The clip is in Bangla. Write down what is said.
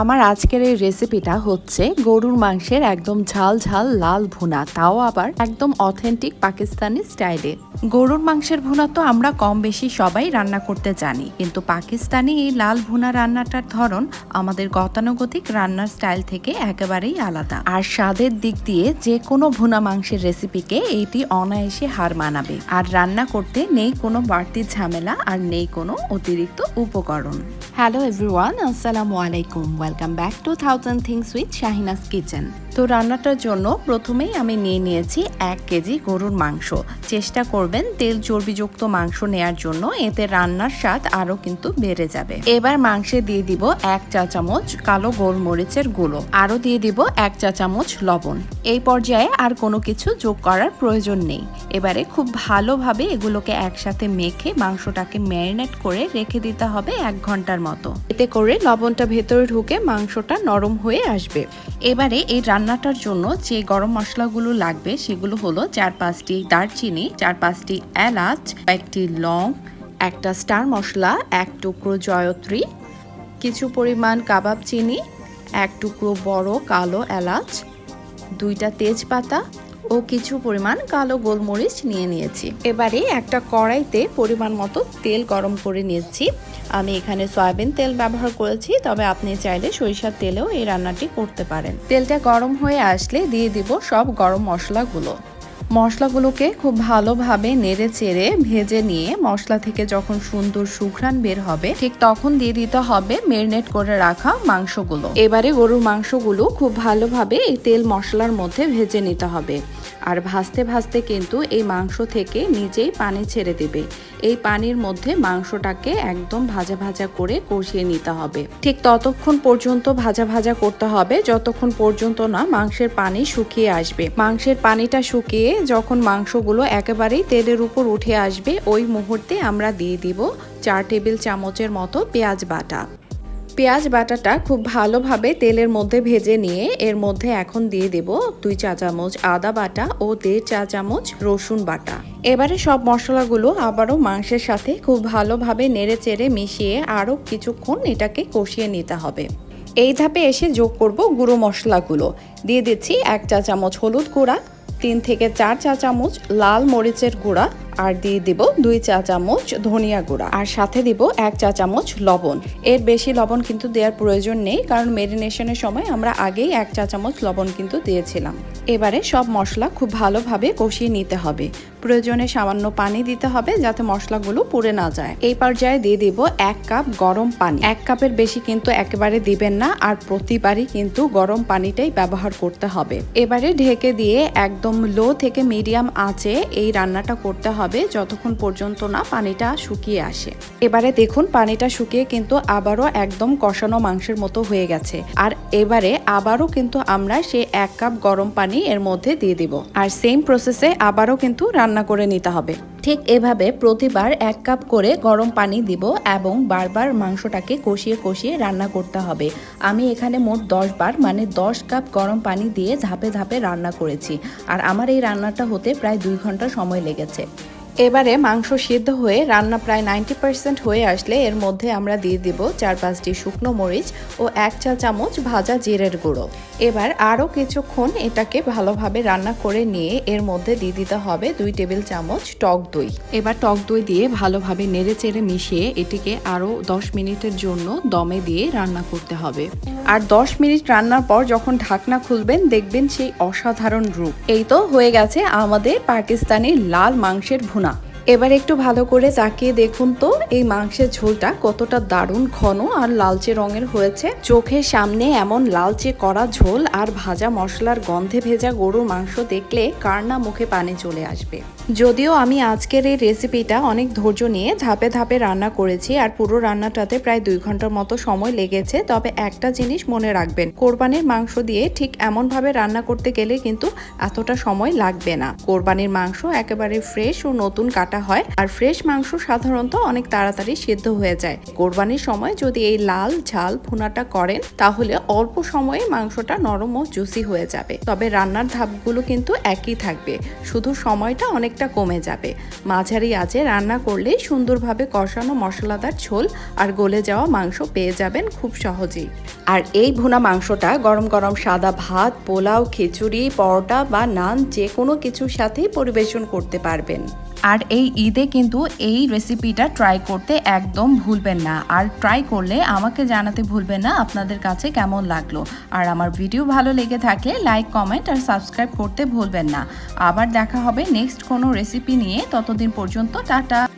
আমার আজকের এই রেসিপিটা হচ্ছে গরুর মাংসের একদম ঝাল ঝাল লাল ভুনা তাও আবার একদম অথেন্টিক পাকিস্তানি স্টাইলে গরুর মাংসের ভুনা তো আমরা কম বেশি সবাই রান্না করতে জানি কিন্তু পাকিস্তানি এই লাল ভুনা রান্নাটার ধরন আমাদের গতানুগতিক রান্নার স্টাইল থেকে একেবারেই আলাদা আর স্বাদের দিক দিয়ে যে কোনো ভুনা মাংসের রেসিপিকে এইটি অনায়াসে হার মানাবে আর রান্না করতে নেই কোনো বাড়তি ঝামেলা আর নেই কোনো অতিরিক্ত উপকরণ হ্যালো এভরিওয়ান আসসালামু আলাইকুম Welcome back to 1000 Things with Shahina's Kitchen. তো রান্নাটার জন্য প্রথমেই আমি নিয়ে নিয়েছি এক কেজি গরুর মাংস চেষ্টা করবেন তেল চর্বিযুক্ত মাংস নেয়ার জন্য এতে রান্নার স্বাদ আরও কিন্তু বেড়ে যাবে এবার মাংসে দিয়ে দিব এক চা চামচ কালো গোলমরিচের গুঁড়ো আরও দিয়ে দিব এক চা চামচ লবণ এই পর্যায়ে আর কোনো কিছু যোগ করার প্রয়োজন নেই এবারে খুব ভালোভাবে এগুলোকে একসাথে মেখে মাংসটাকে ম্যারিনেট করে রেখে দিতে হবে এক ঘন্টার মতো এতে করে লবণটা ভেতরে ঢুকে মাংসটা নরম হয়ে আসবে এবারে এই রান্না রান্নাটার জন্য যে গরম মশলাগুলো লাগবে সেগুলো হলো চার পাঁচটি দারচিনি চার পাঁচটি এলাচ একটি লং একটা স্টার মশলা এক টুকরো জয়ত্রী কিছু পরিমাণ কাবাব চিনি এক টুকরো বড় কালো এলাচ দুইটা তেজপাতা ও কিছু পরিমাণ কালো গোলমরিচ নিয়ে নিয়েছি এবারে একটা কড়াইতে পরিমাণ মতো তেল গরম করে নিয়েছি আমি এখানে সয়াবিন তেল ব্যবহার করেছি তবে আপনি চাইলে সরিষার তেলেও এই রান্নাটি করতে পারেন তেলটা গরম হয়ে আসলে দিয়ে দিব সব গরম মশলাগুলো মশলাগুলোকে খুব ভালোভাবে নেড়ে চেড়ে ভেজে নিয়ে মশলা থেকে যখন সুন্দর সুঘ্রাণ বের হবে ঠিক তখন দিয়ে দিতে হবে মেরিনেট করে রাখা মাংসগুলো এবারে গরুর মাংসগুলো খুব ভালোভাবে এই তেল মশলার মধ্যে ভেজে নিতে হবে আর ভাজতে ভাজতে কিন্তু এই মাংস থেকে নিজেই পানি ছেড়ে দেবে এই পানির মধ্যে মাংসটাকে একদম ভাজা ভাজা করে কষিয়ে নিতে হবে ঠিক ততক্ষণ পর্যন্ত ভাজা ভাজা করতে হবে যতক্ষণ পর্যন্ত না মাংসের পানি শুকিয়ে আসবে মাংসের পানিটা শুকিয়ে যখন মাংসগুলো একেবারেই তেলের উপর উঠে আসবে ওই মুহূর্তে আমরা দিয়ে দিব চার টেবিল চামচের মতো পেঁয়াজ বাটা পেঁয়াজ বাটাটা খুব ভালোভাবে তেলের মধ্যে ভেজে নিয়ে এর মধ্যে এখন দিয়ে দেব দুই চা চামচ আদা বাটা ও দেড় চা চামচ রসুন বাটা এবারে সব মশলাগুলো আবারও মাংসের সাথে খুব ভালোভাবে নেড়ে চেড়ে মিশিয়ে আরও কিছুক্ষণ এটাকে কষিয়ে নিতে হবে এই ধাপে এসে যোগ করব গুঁড়ো মশলাগুলো দিয়ে দিচ্ছি এক চা চামচ হলুদ গুঁড়া তিন থেকে চার চা চামচ লাল মরিচের গুঁড়া আর দিয়ে দিব দুই চা চামচ ধনিয়া গুঁড়া আর সাথে দিব এক চা চামচ লবণ এর বেশি লবণ কিন্তু দেওয়ার প্রয়োজন নেই কারণ মেরিনেশনের সময় আমরা আগেই এক চা চামচ লবণ কিন্তু দিয়েছিলাম এবারে সব মশলা খুব ভালোভাবে কষিয়ে নিতে হবে প্রয়োজনে সামান্য পানি দিতে হবে যাতে মশলাগুলো পুড়ে না যায় এই পর্যায়ে দিয়ে দিব এক কাপ গরম পানি এক কাপের বেশি কিন্তু একেবারে দিবেন না আর প্রতিবারই কিন্তু গরম পানিটাই ব্যবহার করতে হবে এবারে ঢেকে দিয়ে একদম লো থেকে মিডিয়াম আঁচে এই রান্নাটা করতে হবে হবে যতক্ষণ পর্যন্ত না পানিটা শুকিয়ে আসে এবারে দেখুন পানিটা শুকিয়ে কিন্তু আবারও একদম কষানো মাংসের মতো হয়ে গেছে আর এবারে আবারও কিন্তু আমরা সেই এক কাপ গরম পানি এর মধ্যে দিয়ে দিব আর সেম প্রসেসে আবারও কিন্তু রান্না করে নিতে হবে ঠিক এভাবে প্রতিবার এক কাপ করে গরম পানি দিব এবং বারবার মাংসটাকে কষিয়ে কষিয়ে রান্না করতে হবে আমি এখানে মোট দশ বার মানে দশ কাপ গরম পানি দিয়ে ধাপে ধাপে রান্না করেছি আর আমার এই রান্নাটা হতে প্রায় দুই ঘন্টা সময় লেগেছে এবারে মাংস সিদ্ধ হয়ে রান্না প্রায় নাইনটি পার্সেন্ট হয়ে আসলে এর মধ্যে আমরা দিয়ে দিব চার পাঁচটি শুকনো মরিচ ও এক চা চামচ ভাজা জিরের গুঁড়ো এবার আরও কিছুক্ষণ এটাকে ভালোভাবে রান্না করে নিয়ে এর মধ্যে দিয়ে দিতে হবে দুই টেবিল চামচ টক দই এবার টক দই দিয়ে ভালোভাবে নেড়ে চেড়ে মিশিয়ে এটিকে আরও দশ মিনিটের জন্য দমে দিয়ে রান্না করতে হবে আর 10 মিনিট রান্নার পর যখন ঢাকনা খুলবেন দেখবেন সেই অসাধারণ রূপ এই তো হয়ে গেছে আমাদের পাকিস্তানি লাল মাংসের ভুন এবার একটু ভালো করে তাকিয়ে দেখুন তো এই মাংসের ঝোলটা কতটা দারুণ ঘন আর লালচে রঙের হয়েছে চোখের সামনে এমন লালচে করা ঝোল আর ভাজা মশলার গন্ধে ভেজা গরুর মাংস দেখলে কার না মুখে পানি চলে আসবে যদিও আমি আজকের এই রেসিপিটা অনেক ধৈর্য নিয়ে ধাপে ধাপে রান্না করেছি আর পুরো রান্নাটাতে প্রায় দুই ঘন্টার মতো সময় লেগেছে তবে একটা জিনিস মনে রাখবেন কোরবানির মাংস দিয়ে ঠিক এমনভাবে রান্না করতে গেলে কিন্তু এতটা সময় লাগবে না কোরবানির মাংস একেবারে ফ্রেশ ও নতুন কাটা হয় আর ফ্রেশ মাংস সাধারণত অনেক তাড়াতাড়ি সিদ্ধ হয়ে যায় কোরবানির সময় যদি এই লাল ঝাল ভুনাটা করেন তাহলে অল্প সময়ে মাংসটা নরম ও জুসি হয়ে যাবে তবে রান্নার ধাপগুলো কিন্তু একই থাকবে শুধু সময়টা অনেক অনেকটা কমে যাবে মাঝারি আঁচে রান্না করলে সুন্দরভাবে কষানো মশলাদার ঝোল আর গলে যাওয়া মাংস পেয়ে যাবেন খুব সহজেই আর এই ভুনা মাংসটা গরম গরম সাদা ভাত পোলাও খিচুড়ি পরোটা বা নান যে কোনো কিছুর সাথেই পরিবেশন করতে পারবেন আর এই ঈদে কিন্তু এই রেসিপিটা ট্রাই করতে একদম ভুলবেন না আর ট্রাই করলে আমাকে জানাতে ভুলবেন না আপনাদের কাছে কেমন লাগলো আর আমার ভিডিও ভালো লেগে থাকলে লাইক কমেন্ট আর সাবস্ক্রাইব করতে ভুলবেন না আবার দেখা হবে নেক্সট কোন কোনো রেসিপি নিয়ে ততদিন পর্যন্ত টাটা